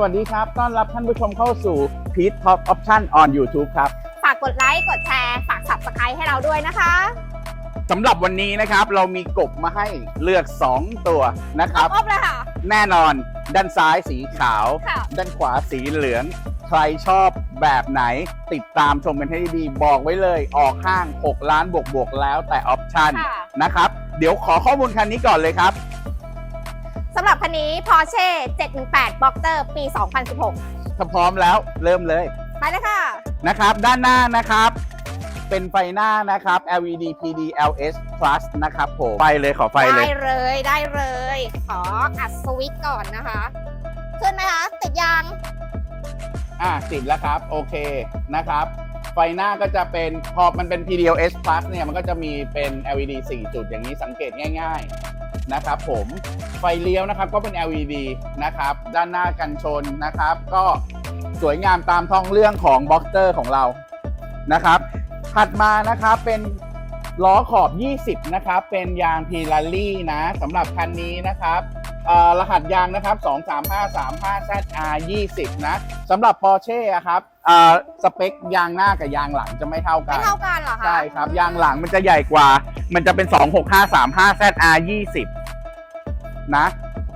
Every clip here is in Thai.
วัสดีครับ ต้อนรับท่านผู้ชมเข้าสู่ p e t Top Option on YouTube ครับ ฝากกดไลค์ กดแชร์ ฝาก subscribe ให้เราด้วยนะคะสำหรับวันนี้นะครับเรามีกบมาให้เลือก 2 ตัวนะครับอบๆเลยค่ะ แน่นอนด้านซ้ายสีขาว ค่ะ ด้านขวาสีเหลือง ใครชอบแบบไหนติดตามชมกันให้ดีๆบอกไว้เลยออกห้าง 6 ล้านบวกบวกๆแล้วแต่ออปชั่นค่ะ นะครับ เดี๋ยวขอข้อมูลคันนี้ก่อนเลยครับสำหรับคันนี้ Porsche 718 Boxer ปี 2016 ถ้าพร้อมแล้วเริ่มเลย ไปเลยค่ะ นะครับ ด้านหน้านะครับ เป็นไฟหน้านะครับ LED PD LS Plus นะครับผมไฟเลยขอไฟเลได้ยเลยได้เลย ขออัดสวิตช์ก่อนนะคะ ขึ้นไหมคะ ติดยาง อะติดแล้วครับ โอเคนะครับไฟหน้าก็จะเป็นพอมันเป็น PDLS Plus เนี่ยมันก็จะมีเป็น LED 4 จุดอย่างนี้สังเกตง่ายๆ นะครับผมไฟเลี้ยวนะครับก็เป็น LED นะครับด้านหน้ากันชนนะครับ ก็สวยงามตามท้องเรื่องของบ็อกเตอร์ของเรานะครับ ถัดมานะครับเป็นล้อขอบ 20 นะครับ เป็นยางพีลารี่นะสำหรับคันนี้นะครับ รหัสยางนะครับ 23535 ZR 20 นะสำหรับ Porsche อะครับเอ่อสเปคยางหน้ากับยางหลังจะไม่เท่ากัไม่นเท่ากันเหรอคะ ใช่ครับ ยางหลังมันจะใหญ่กว่า มันจะเป็น 26535 ZR 20 นะ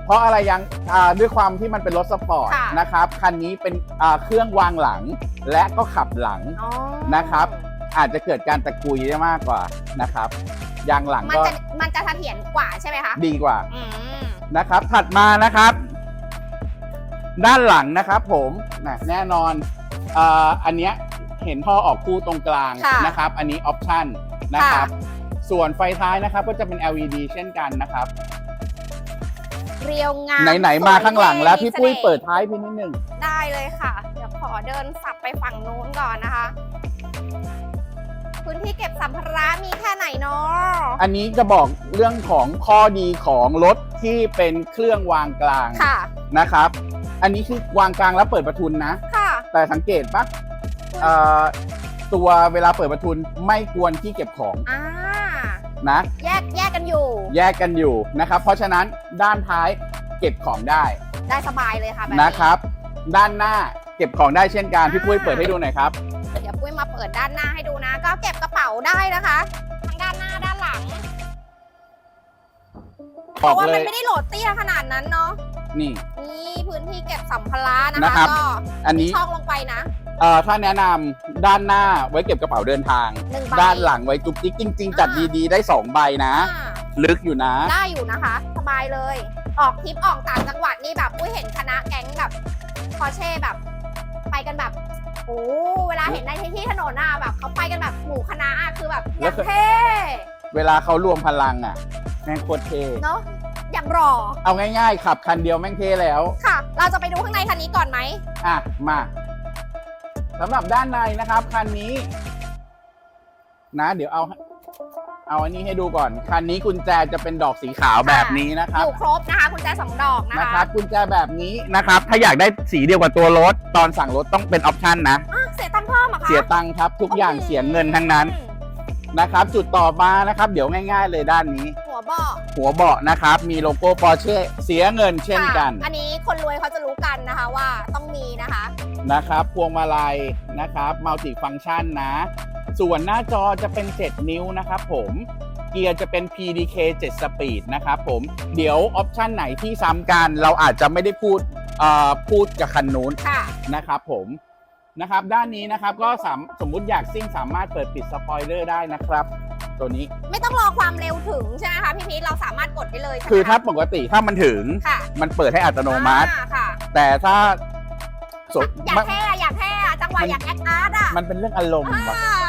เพราะอะไรยังอ่าด้วยความที่มันเป็นรถสปอร์ตค่ะนะครับ คันนี้เป็นอ่าเครื่องวางหลังและก็ขับหลังอ๋อนะครับ อาจจะเกิดการตะกุยได้มากกว่านะครับ ยางหลังมันก็จะมันจะเสถียรกว่าใช่ไหมคะ ดีกว่าอืม นะครับ ถัดมานะครับ ด้านหลังนะครับ ผมนะแน่นอนเอ่ออันเนี้ยเห็นท่อออกคู่ตรงกลางค่ะนะครับ อันนี้ออปชั่นนะครับ ส่วนไฟท้ายนะครับ ก็จะเป็น LED เช่นกันนะครับเรียวงามไหนๆมาข้างหลังแล้วสพี่มีปุ้ยสน่ห์เปิดท้ายพี่นิดหนึ่งได้เลยค่ะ เดี๋ยวขอเดินสับไปฝั่งนู้นก่อนนะคะ พื้นที่เก็บสัมภาระมีแค่ไหนเนาะอันนี้จะบอกเรื่องของข้อดีของรถที่เป็นเครื่องวางกลางค่ะ นะครับ อันนี้คือวางกลางแล้วเปิดประทุนนะ ค่ะแต่สังเกตปะเอ่อตัวเวลาเปิดประทุนไม่ควรที่เก็บของอ่านะ แยกแยกกันอยู่ แยกกันอยู่นะครับ เพราะฉะนั้นด้านท้ายเก็บของได้ได้สบายเลยค่ะแบบนะครับ ด้านหน้าเก็บของได้เช่นกันพี่ปุ้ยอ่าเปิดให้ดูหน่อยครับ เดี๋ยวปุ้ยมาเปิดด้านหน้าให้ดูนะ ก็เก็บกระเป๋าได้นะคะ ทั้งด้านหน้าด้านหลัง เพบอกราะว่าเลมันยไม่ได้โหลดเตี้ยขนาดนั้นเนาะนี่ นี่พื้นที่เก็บสัมภาระนะนะครัคะบก็อันมีนี้ช่องลงไปนะเอ่อถ้าแนะนำด้านหน้าไว้เก็บกระเป๋าเดินทาง หนึ่งใบ ด้านหลังไว้จุกจิกจริง ๆ จัดอ่า ดีๆ ได้2ใบนะ อ่า ลึกอยู่นะ ได้อยู่นะคะ สบายเลย ออกทริปออกต่างจังหวัดนี่แบบอุ้ยเห็นคณะแก๊งแบบพอเช่แบบไป กันแบบโอ้เวลาเห็นในที่ถนนน่ะแบบเขาไปกันแบบหมู่คณะอะคือแบบอแล้วย่างเคยเท่เวลาเขารวมพลังอะแม่งโคตรเท่เนาะอย่างรอ เอาง่ายๆ ขับคันเดียวแม่งเท่แล้ว ค่ะ เราจะไปดูข้างในคันนี้ก่อนไหมอะ มาสำหรับด้านในนะครับ คันนี้ นะ เดี๋ยวเอา เอาอันนี้ให้ดูก่อน คันนี้กุญแจจะเป็นดอกสีขาวแบบนี้นะคอรับยู่ครบนะคะคุณแจสองดอกนะนะคคะรับกุญแจแบบนี้นะครับ ถ้าอยากได้สีเดียวกับตัวรถ ตอนสั่งรถต้องเป็นออปชันนะ อะเสียตังค์เพิ่มเหรอคะเสียตังค์ครับ ทุกอย่างเสียเงินทั้งนั้นอืมนะครับ จุดต่อมานะครับ เดี๋ยวง่าย ๆ เลยด้านนี้ หัวเบาะหัวเบาะนะครับ มีโลโก้ปอร์เช่เสียเงินเช่นกันค่ะอันนี้คนรวยเขาจะรู้กันนะคะว่าต้องมีนะคะ นะครับ พวงมาลัยนะครับ มัลติฟัง c t ชันนะ ส่วนหน้าจอจะเป็น 7 นิ้วนะครับผมเกียร์จะเป็น PDK 7 Speed นะครับผมเดี๋ยวออปชันไหนที่ซ้ำกัน เราอาจจะไม่ได้พูดเอ่อพูดกับคันนู้นค่ะนะครับผมนะครับด้านนี้นะครับก็สามสมมุติอยากซิ่งสามารถเปิดปิดสปอยเลอร์ได้นะครับ ตัวนี้ไม่ต้องรอความเร็วถึงใช่ไหมคะพี่พีทเราสามารถกดได้เลยใช่ไหมคือถ้าะปกติถ้ามันถึงค่ะมันเปิดให้อัตโนมัติอ่าค่ะแต่ถ้าสมอยากแท้อะอยากแท้อะจังหวะมันอยากแอคอาร์ตอะมันเป็นเรื่องอารมณ์อ่าว่ะ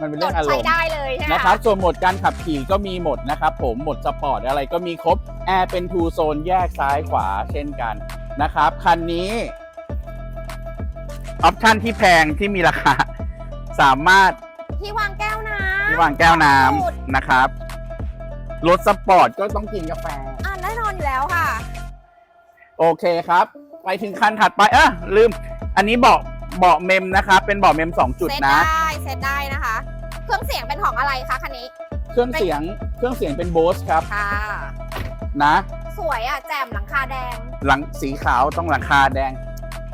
มันเป็นกเรื่อดงอารใช้มณ์ได้เลยใช่ไหมนะครับ ส่วนโหมดการขับขี่ก็มีโหมดนะครับผม โหมดสปอร์ตอะไรก็มีครบ แอร์เป็นทูโซนแยกซ้ายขวาเช่นกันนะครับ คันนี้ ออปชันที่แพงที่มีราคา สามารถที่วางแก้วน้ำที่วางแก้วน้สูตรำนะครับรถสปอร์ตก็ต้องกินกาแฟ อ่าแน่นอนอยู่แล้วค่ะ โอเคครับ ไปถึงคันถัดไป เออลืม อันนี้เบาะเบาะเมมนะครับ เป็นเบาะเมม2จุดเซตนะได้ เซตได้นะคะ เครื่องเสียงเป็นของอะไรคะคันนี้ เครื่องเสียงเครื่องเสียงเป็นโบสครับค่ะ นะ สวยอะแจ่มหลังคาแดงหลังสีขาวต้องหลังคาแดง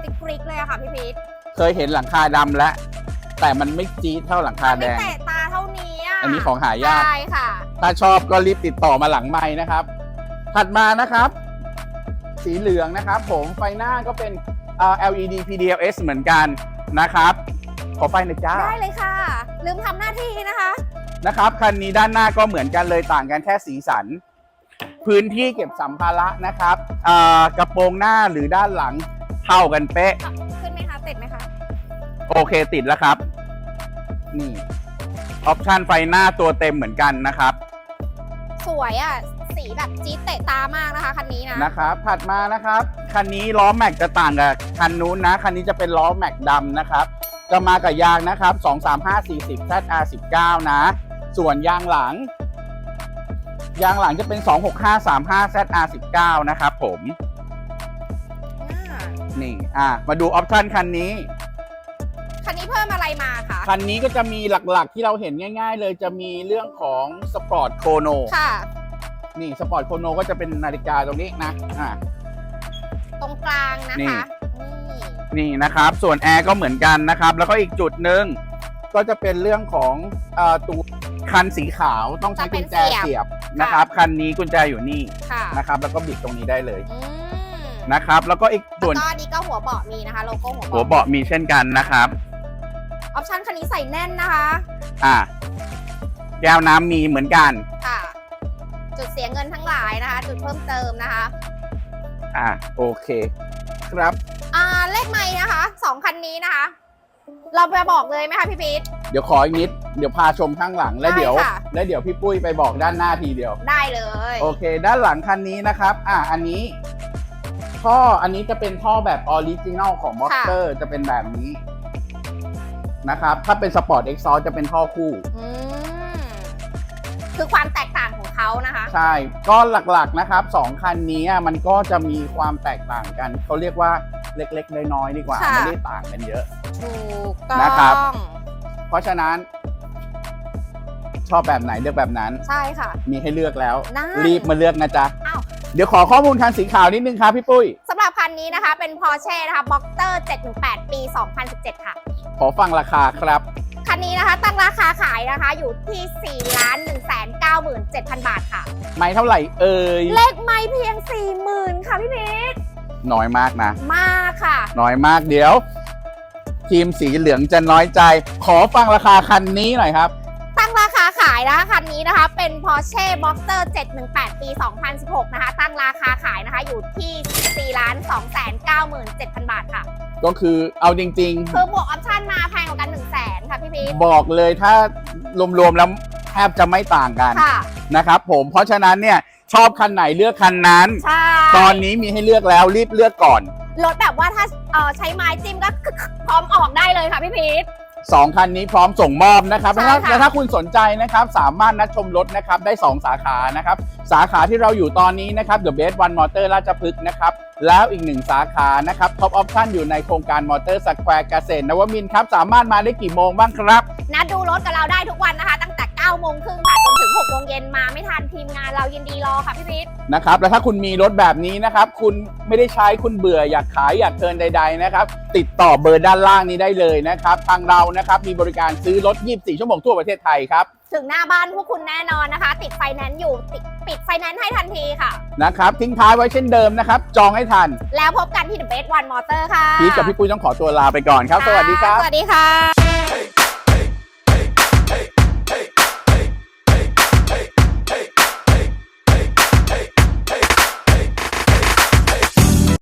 ติ๊กกริกเลยอะค่ะพี่พีทเคยเห็นหลังคาดำแล้ว แต่มันไม่จี๊ดเท่าหลังคามันแดไม่งเตะตาเท่านี้อะอันนี้ของหายาก ใช่ค่ะ ถ้าชอบก็รีบติดต่อมาหลังไม้นะครับ ถัดมานะครับ สีเหลืองนะครับ ผมไฟหน้าก็เป็นเอ่อ LED PDLS เหมือนกันนะครับข อไฟหน่อยจ้า ได้เลยค่ะ ลืมทำหน้าที่นะคะ นะครับคันนี้ด้านหน้าก็เหมือนกันเลยต่างกันแค่สีสัน พื้นที่เก็บสัมภาระนะครับเอ่อกระโปรงหน้าหรือด้านหลังเท่ากันเป๊ะ ขึ้นไหมคะติดไหมคะ โอเคติดแล้วครับ นี่ออปชันไฟหน้าตัวเต็มเหมือนกันนะครับ สวยอะสีแบบจี๊ดเตะตามากนะคะคันนี้นะ นะครับถัดมานะครับ คันนี้ล้อแม็กจะต่างกับคันนู้นนะ คันนี้จะเป็นล้อแม็กดำนะครับ จะมากับยางนะครับ 23540 ZR19 นะ ส่วนยางหลัง ยางหลังจะเป็น 26535 ZR19 นะครับผมอ่านี่อะมาดูออปชันคันนี้ คันนี้เพิ่มอะไรมาคะ คันนี้ก็จะมีหลักๆที่เราเห็นง่ายๆ เลยจะมีเรื่องของสปอร์ตโคโนค่ะ นี่สปอร์ตโคโนก็จะเป็นนาฬิกาตรงนี้นะอะตรงกลางนะนี่คะ นี่นี่นะครับ ส่วนแอร์ก็เหมือนกันนะครับ แล้วก็อีกจุดหนึ่งก็จะเป็นเรื่องของเออตัวคันสีขาวต้องใช้กุญแจเสียบนะครับ คันนี้กุญแจอยู่นี่ค่ะนะครับ แล้วก็บิดตรงนี้ได้เลยอืมนะครับ แล้วก็อีกแล้ส่ววนก็อันนี้ก็หัวเบาะมีนะคะโลโก้หัวหัวเบาะเบาะมีเช่นกันนะครับ ออปชั่นคันนี้ใส่แน่นนะคะอ่าแก้วน้ำมีเหมือนกัน ค่ะ จุดเสียเงินทั้งหลายนะคะ จุดเพิ่มเติมนะคะ อ่าโอเค ครับอ่าเลขไม่นะคะสองคันนี้นะคะ เราไปบอกเลยไหมคะพี่พีท เดี๋ยวขออีกนิดเดี๋ยวพาชมข้างหลังแล้วได้เดี๋ยว ค่ะ แล้วเดี๋ยวพี่ปุ้ยไปบอกด้านหน้าทีเดียว ได้เลยโอเค ด้านหลังคันนี้นะครับ อะอันนี้ ท่ออันนี้จะเป็นท่อแบบออริจินอลของมอเตอร์จะเป็นแบบนี้นะครับ ถ้าเป็นสปอร์ตเอ็กซอจะเป็นท่อคู่ อืม คือความแตกต่างของเขานะคะ ใช่ ก็หลักๆนะครับสองคันนี้อะมันก็จะมีความแตกต่างกัน เขาเรียกว่าเล็กๆ น้อยๆดีกว่า ค่ะ ไม่ได้ต่างกันเยอะ ถูกต้องนะครับ เพราะฉะนั้น ชอบแบบไหนเลือกแบบนั้น ใช่ค่ะ มีให้เลือกแล้ว ได้ รีบมาเลือกนะจ๊ะ อ้าว เดี๋ยวขอข้อมูลคันสีขาวนิดนึงครับพี่ปุ้ย สำหรับคันนี้นะคะเป็น Porsche นะคะ Boxster 718 ปี 2017 ค่ะ ขอฟังราคาครับ คันนี้นะคะ ตั้งราคาขายนะคะอยู่ที่4ล้าน1 9 7 0 0 บาทค่ะ ไม่เท่าไหร่เอ่ย เลขไม่เพียง 40,000 ค่ะพี่พีทน้อยมากนะ มากค่ะ น้อยมากเดี๋ยว ทีมสีเหลืองจะน้อยใจ ขอฟังราคาคันนี้หน่อยครับ ตั้งราคาขายนะคะคันนี้นะคะ เป็น Porsche Boxster 718 ปี 2016 นะคะ ตั้งราคาขายนะคะอยู่ที่4ล้าน2 9 7 0 0บาทค่ะ ก็คือเอาจริงคือบวกออป บอกเลยถ้ารวมๆแล้วแทบจะไม่ต่างกันค่ะ นะครับผมเพราะฉะนั้นเนี่ยชอบคันไหนเลือกคันนั้น ใช่ตอนนี้มีให้เลือกแล้วรีบเลือกก่อน รถแบบว่าถ้าเอ่อใช้ไม้จิ้มก็พร้อมออกได้เลยค่ะพี่พีท สองคันนี้พร้อมส่งมอบนะครับแล้วถ้าใช่ค่ะ แล้วถ้าคุณสนใจนะครับสามารถนัดชมรถนะครับได้ 2 สาขานะครับสาขาที่เราอยู่ตอนนี้นะครับ The Best One Motor ราชพฤกษ์นะครับแล้วอีกหนึ่งสาขานะครับ Top Option อยู่ในโครงการมอเตอร์สแควร์เกษตรนวมินทร์ครับสามารถมาได้กี่โมงบ้างครับ นัดดูรถกับเราได้ทุกวันนะคะ ตั้งแต่9โมงครึ่งค่ะจน ถึง6โมงเย็นมาไม่ทันทีมงานเรายินดีรอค่ะพี่พีทนะครับ แล้วถ้าคุณมีรถแบบนี้นะครับ คุณไม่ได้ใช้คุณเบื่ออยากขายอยากเทิร์นใด ๆ นะครับ ติดต่อเบอร์ด้านล่างนี้ได้เลยนะครับ ทางเรานะครับมีบริการซื้อรถ 24 ชั่วโมงทั่วประเทศไทยครับ ถึงหน้าบ้านพวกคุณแน่นอนนะคะ ติดไฟแนนซ์อยู่ติดปิดไฟแนนซ์ให้ทันทีค่ะ นะครับ ทิ้งท้ายไว้เช่นเดิมนะครับ จองให้ทันแล้วพบกันที่ The Best One Motor ค่ะพีทกับพี่ปุ้ยต้องขอตัวลาไปก่อนครับ สวัสดีครับ สวัสดีค่ะ